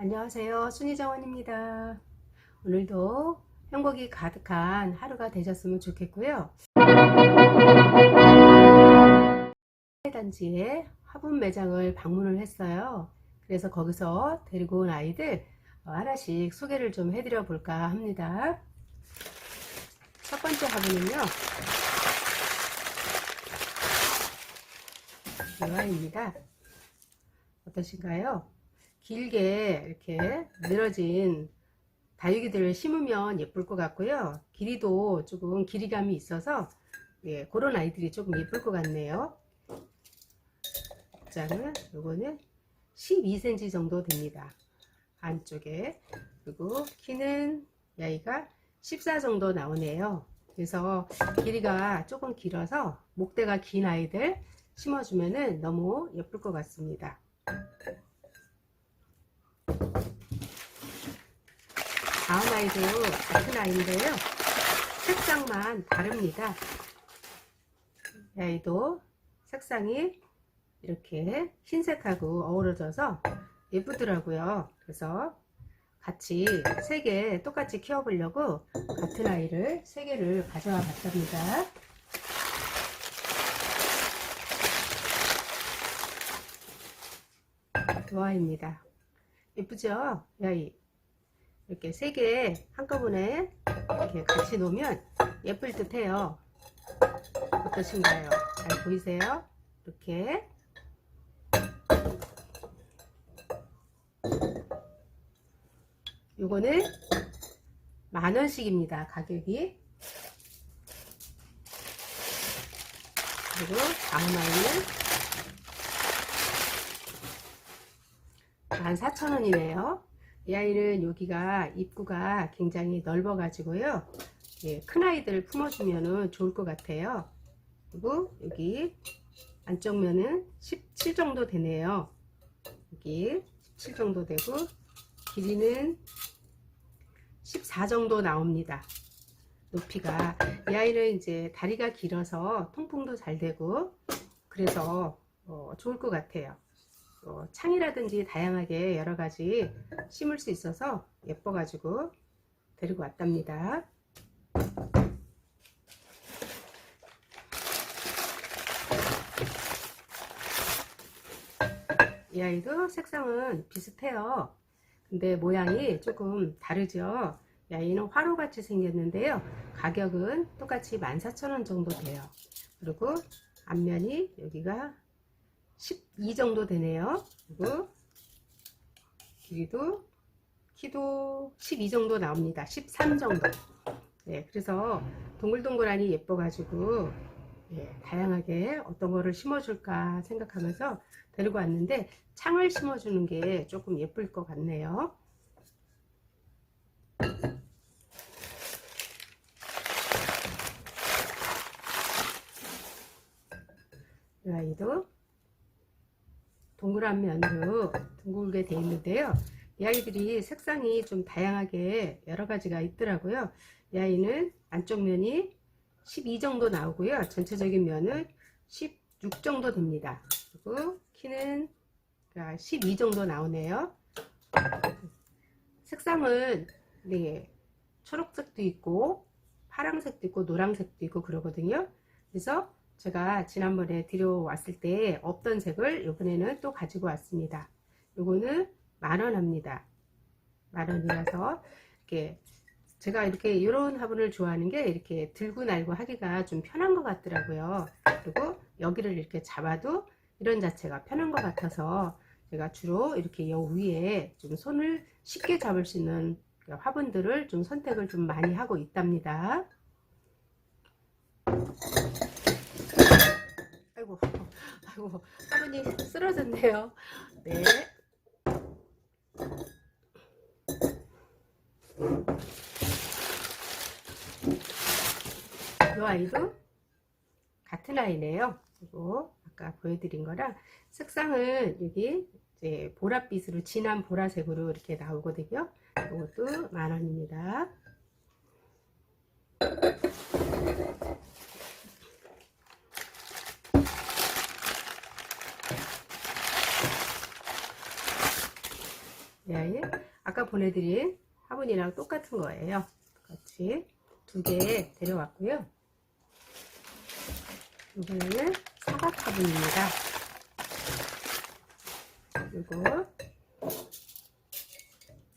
안녕하세요. 순이정원입니다. 오늘도 행복이 가득한 하루가 되셨으면 좋겠고요. 단지에 화분 매장을 방문을 했어요. 그래서 거기서 데리고 온 아이들 어, 하나씩 소개를 좀 해드려 볼까 합니다. 첫 번째 화분은요. 이와입니다. 어떠신가요? 길게 이렇게 늘어진 다육이들을 심으면 예쁠 것 같고요. 길이도 조금 길이감이 있어서 예, 그런 아이들이 조금 예쁠 것 같네요. 장은 요거는 12cm 정도 됩니다. 안쪽에 그리고 키는 이 아이가 14 정도 나오네요. 그래서 길이가 조금 길어서 목대가 긴 아이들 심어주면 너무 예쁠 것 같습니다. 다음 아이도 같은 아이인데요. 색상만 다릅니다. 이 아이도 색상이 이렇게 흰색하고 어우러져서 예쁘더라고요. 그래서 같이 세 개 똑같이 키워보려고 같은 아이를 세 개를 가져와 봤답니다. 좋아입니다. 예쁘죠? 이 아이. 이렇게 세 개 한꺼번에 이렇게 같이 놓으면 예쁠 듯 해요. 어떠신가요? 잘 보이세요? 이렇게. 요거는 만 원씩입니다. 가격이. 그리고 아이는 14,000원이네요. 이 아이는 여기가 입구가 굉장히 넓어 가지고요. 예, 큰 아이들 품어주면 좋을 것 같아요. 그리고 여기 안쪽 면은 17 정도 되네요. 여기 17 정도 되고 길이는 14 정도 나옵니다. 높이가 이 아이는 이제 다리가 길어서 통풍도 잘 되고 그래서 어, 좋을 것 같아요. 어, 창이라든지 다양하게 여러 가지 심을 수 있어서 예뻐 가지고 데리고 왔답니다. 이 아이도 색상은 비슷해요. 근데 모양이 조금 다르죠. 이 아이는 화로같이 생겼는데요. 가격은 똑같이 14,000원 정도 돼요. 그리고 앞면이 여기가 12 정도 되네요. 그리고 길이도 키도 12 정도 나옵니다. 13 정도. 네, 그래서 동글동글하니 예뻐가지고 예, 다양하게 어떤 거를 심어줄까 생각하면서 데리고 왔는데 창을 심어주는 게 조금 예쁠 것 같네요. 이 아이도 동그란 면으로 둥글게 되어 있는데요. 이 아이들이 색상이 좀 다양하게 여러 가지가 있더라고요. 이 아이는 안쪽 면이 12 정도 나오고요. 전체적인 면은 16 정도 됩니다. 그리고 키는 12 정도 나오네요. 색상은 네, 초록색도 있고 파란색도 있고 노란색도 있고 그러거든요. 그래서 제가 지난번에 들여왔을 때 없던 색을 이번에는 또 가지고 왔습니다. 요거는 만원 합니다. 만원이라서 이렇게 제가 이렇게 이런 화분을 좋아하는 게 이렇게 들고 날고 하기가 좀 편한 것 같더라고요. 그리고 여기를 이렇게 잡아도 이런 자체가 편한 것 같아서 제가 주로 이렇게 여 위에 좀 손을 쉽게 잡을 수 있는 화분들을 좀 선택을 좀 많이 하고 있답니다. 아이고, 아이고, 화분이 쓰러졌네요. 네. 이 아이도 같은 아이네요. 그리고 아까 보여드린 거랑 색상은 여기 이제 보랏빛으로 진한 보라색으로 이렇게 나오거든요. 이것도 만 원입니다. 아이 아까 보내드린 화분이랑 똑같은 거예요. 같이 두 개 데려왔고요. 이거는 사각 화분입니다. 그리고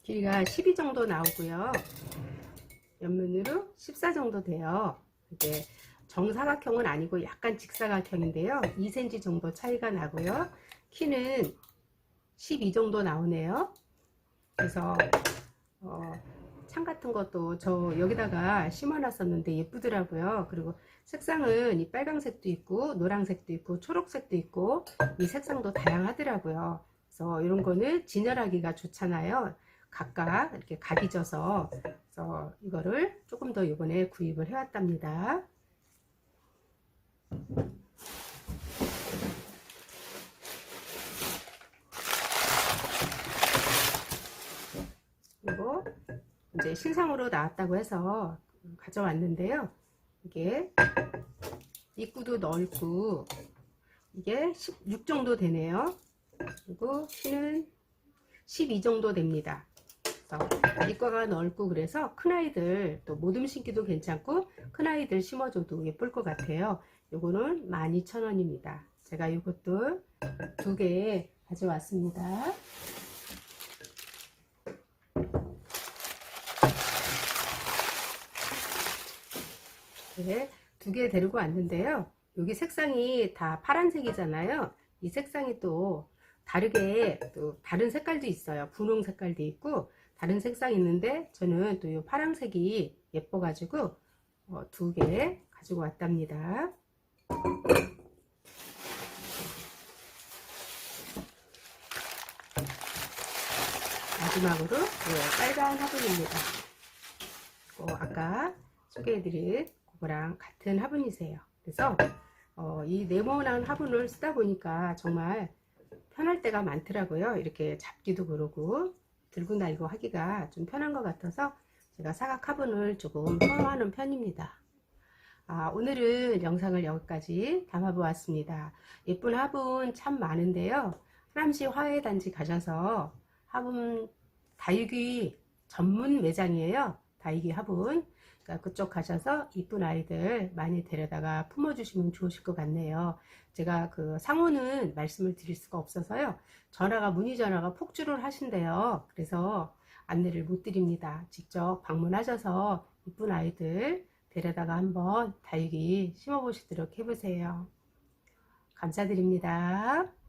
길이가 12 정도 나오고요. 옆면으로 14 정도 돼요. 이게 정사각형은 아니고 약간 직사각형인데요. 2cm 정도 차이가 나고요. 키는 12 정도 나오네요. 그래서 어, 창 같은 것도 저 여기다가 심어놨었는데 예쁘더라고요. 그리고 색상은 이 빨강색도 있고 노란색도 있고 초록색도 있고 이 색상도 다양하더라고요. 그래서 이런 거는 진열하기가 좋잖아요. 각각 이렇게 각이 져서 그래서 이거를 조금 더 이번에 구입을 해왔답니다. 그리고 이제 신상으로 나왔다고 해서 가져왔는데요. 이게 입구도 넓고 이게 16 정도 되네요. 그리고 키는 12 정도 됩니다. 입구가 넓고 그래서 큰아이들 또 모듬 심기도 괜찮고 큰아이들 심어줘도 예쁠 것 같아요. 요거는 12,000원입니다. 제가 이것도 두 개 가져왔습니다. 네, 두개 데리고 왔는데요. 여기 색상이 다 파란색이잖아요. 이 색상이 또 다르게 또 다른 색깔도 있어요. 분홍 색깔도 있고 다른 색상이 있는데 저는 또 이 파란색이 예뻐가지고 어, 두 개 가지고 왔답니다. 마지막으로 네, 빨간 화분입니다. 어, 아까 소개해드린 그 거랑 같은 화분이세요. 그래서 어, 이 네모난 화분을 쓰다 보니까 정말 편할 때가 많더라고요. 이렇게 잡기도 그러고 들고 다니고 하기가 좀 편한 것 같아서 제가 사각 화분을 조금 선호하는 편입니다. 아, 오늘은 영상을 여기까지 담아보았습니다. 예쁜 화분 참 많은데요. 하남시 화훼단지 가셔서 화분 다육이 전문 매장이에요. 다육이 화분. 그러니까 그쪽 가셔서 이쁜 아이들 많이 데려다가 품어주시면 좋으실 것 같네요. 제가 그 상호는 말씀을 드릴 수가 없어서요. 전화가 문의 전화가 폭주를 하신대요. 그래서 안내를 못 드립니다. 직접 방문하셔서 이쁜 아이들 데려다가 한번 다육이 심어보시도록 해보세요. 감사드립니다.